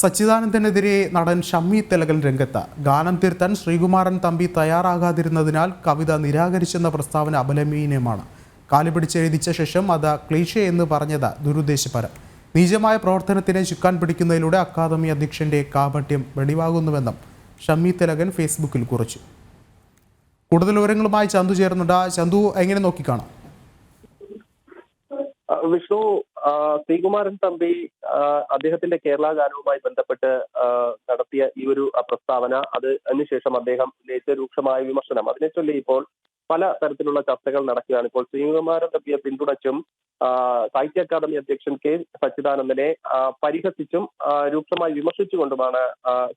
സച്ചിദാനന്ദനെതിരെ നടൻ ഷമ്മി തിലകൻ രംഗത്ത് ഗാനം തീർത്താൻ ശ്രീകുമാരൻ തമ്പി തയ്യാറാകാതിരുന്നതിനാൽ കവിത നിരാകരിച്ചെന്ന പ്രസ്താവന അപലപനീയമാണ്. കാലുപിടിച്ചെഴുതിച്ച ശേഷം അത് ക്ലീഷ എന്ന് പറഞ്ഞത് ദുരുദ്ദേശപരം. നീചമായ പ്രവർത്തനത്തിനെ ചുക്കാൻ പിടിക്കുന്നതിലൂടെ അക്കാദമി അധ്യക്ഷന്റെ കാപട്യം വെളിവാകുന്നുവെന്നും ഷമ്മി തിലകൻ ഫേസ്ബുക്കിൽ കുറിച്ചു. കൂടുതൽ വിവരങ്ങളുമായി ചന്തു ചേർന്നുണ്ട് ചന്തു എങ്ങനെ നോക്കിക്കാണാം? വിഷ്ണു ശ്രീകുമാരൻ തമ്പി അദ്ദേഹത്തിന്റെ കേരള ഗാനവുമായി ബന്ധപ്പെട്ട് നടത്തിയ ഈ ഒരു പ്രസ്താവന അത് അതിനുശേഷം അദ്ദേഹം ഉന്നയിച്ച രൂക്ഷമായ വിമർശനം. അതിനെ ചൊല്ലി ഇപ്പോൾ പല തരത്തിലുള്ള ചർച്ചകൾ നടക്കുകയാണ്. ഇപ്പോൾ ശ്രീകുമാരൻ തമ്പിയെ പിന്തുണച്ചും സാഹിത്യ അക്കാദമി അധ്യക്ഷൻ കെ സച്ചിദാനന്ദനെ പരിഹസിച്ചും രൂക്ഷമായി വിമർശിച്ചുകൊണ്ടുമാണ്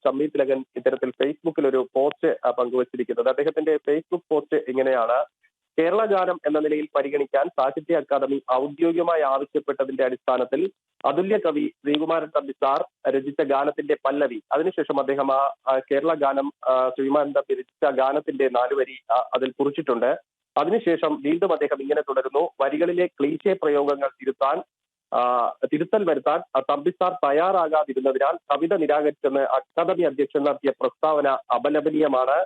ഷമ്മി തിലകൻ ഇത്തരത്തിൽ ഫേസ്ബുക്കിൽ ഒരു പോസ്റ്റ് പങ്കുവച്ചിരിക്കുന്നത്. അദ്ദേഹത്തിന്റെ ഫേസ്ബുക്ക് പോസ്റ്റ് ഇങ്ങനെയാണ്. കേരള ഗാനം എന്ന നിലയിൽ പരിഗണിക്കാൻ സാഹിത്യ അക്കാദമി ഔദ്യോഗികമായി ആവശ്യപ്പെട്ടതിന്റെ അടിസ്ഥാനത്തിൽ അതുല്യ കവി ശ്രീകുമാരൻ തമ്പി സാർ രചിച്ച ഗാനത്തിന്റെ പല്ലവി. അതിനുശേഷം അദ്ദേഹം ആ കേരള ഗാനം ശ്രീകുമാരൻ തമ്പി രചിച്ച ഗാനത്തിന്റെ നാലുവരി അതിൽ കുറിച്ചിട്ടുണ്ട്. അതിനുശേഷം വീണ്ടും അദ്ദേഹം ഇങ്ങനെ തുടരുന്നു. വരികളിലെ ക്ലീശേ പ്രയോഗങ്ങൾ തിരുത്താൻ തിരുത്തൽ വരുത്താൻ തമ്പിസാർ തമ്പി സാർ തയ്യാറാകാതിരുന്നതിനാൽ കവിത നിരാകരിച്ചെന്ന് അക്കാദമി അധ്യക്ഷൻ നടത്തിയ പ്രസ്താവന അപലപനീയമാണ്.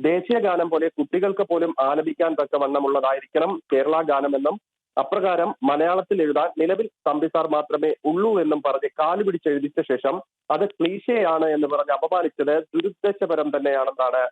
ദേശീയ ഗാനം പോലെ കുട്ടികൾക്ക് പോലും ആലപിക്കാൻ തക്കവണ്ണമുള്ളതായിരിക്കണം കേരള ഗാനമെന്നും അപ്രകാരം മലയാളത്തിൽ എഴുതാൻ നിലവിൽ തമ്പി മാത്രമേ ഉള്ളൂ എന്നും പറഞ്ഞ് കാലുപിടിച്ച് പിടിച്ചെഴുതിച്ച ശേഷം അത് ക്ലീശയാണ് എന്ന് പറഞ്ഞ് അപമാനിച്ചത് ദുരുദ്ദേശപരം തന്നെയാണെന്നാണ്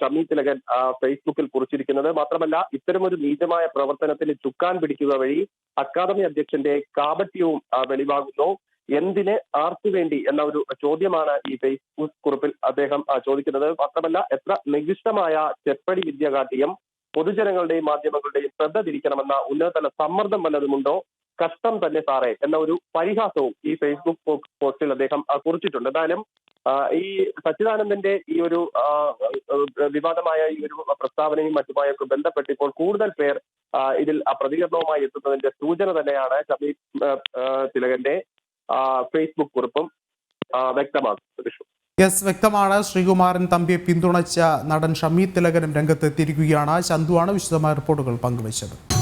ഷമി തിലകൻ ഫേസ്ബുക്കിൽ കുറിച്ചിരിക്കുന്നത്. മാത്രമല്ല ഇത്തരമൊരു നീചമായ പ്രവർത്തനത്തിന് ചുക്കാൻ പിടിക്കുക വഴി അക്കാദമി അധ്യക്ഷന്റെ കാപട്യവും വെളിവാകുന്നു. എന്തിന് ആർക്കു വേണ്ടി എന്ന ഒരു ചോദ്യമാണ് ഈ ഫേസ്ബുക്ക് കുറിപ്പിൽ അദ്ദേഹം ചോദിക്കുന്നത്. മാത്രമല്ല എത്ര നികൃഷ്ടമായ ചെപ്പടി വിദ്യ കാട്ടിയും പൊതുജനങ്ങളുടെയും മാധ്യമങ്ങളുടെയും ശ്രദ്ധ തിരിക്കണമെന്ന ഉന്നതതല സമ്മർദ്ദം വല്ലതുമുണ്ടോ? കഷ്ടം തന്നെ സാറേ എന്ന ഒരു പരിഹാസവും ഈ ഫേസ്ബുക്ക് പോസ്റ്റിൽ അദ്ദേഹം കുറിച്ചിട്ടുണ്ട്. എന്തായാലും ഈ സച്ചിദാനന്ദന്റെ ഈ ഒരു വിവാദമായ ഈ ഒരു പ്രസ്താവനയും മറ്റുമായൊക്കെ ബന്ധപ്പെട്ട് ഇപ്പോൾ കൂടുതൽ പേർ ഇതിൽ പ്രതികരണവുമായി എത്തുന്നതിന്റെ സൂചന തന്നെയാണ് ആ, തിലകന്റെ ഫേസ്ബുക്ക് കുറിപ്പും വ്യക്തമാക്കുന്നത് യെസ് വ്യക്തമാണ്. ശ്രീകുമാരൻ തമ്പിയെ പിന്തുണച്ച നടൻ ഷമി തിലകനും രംഗത്തെത്തിയിരിക്കുകയാണ്. ചന്തുവാണ് വിശദമായ റിപ്പോർട്ടുകൾ പങ്കുവച്ചത്.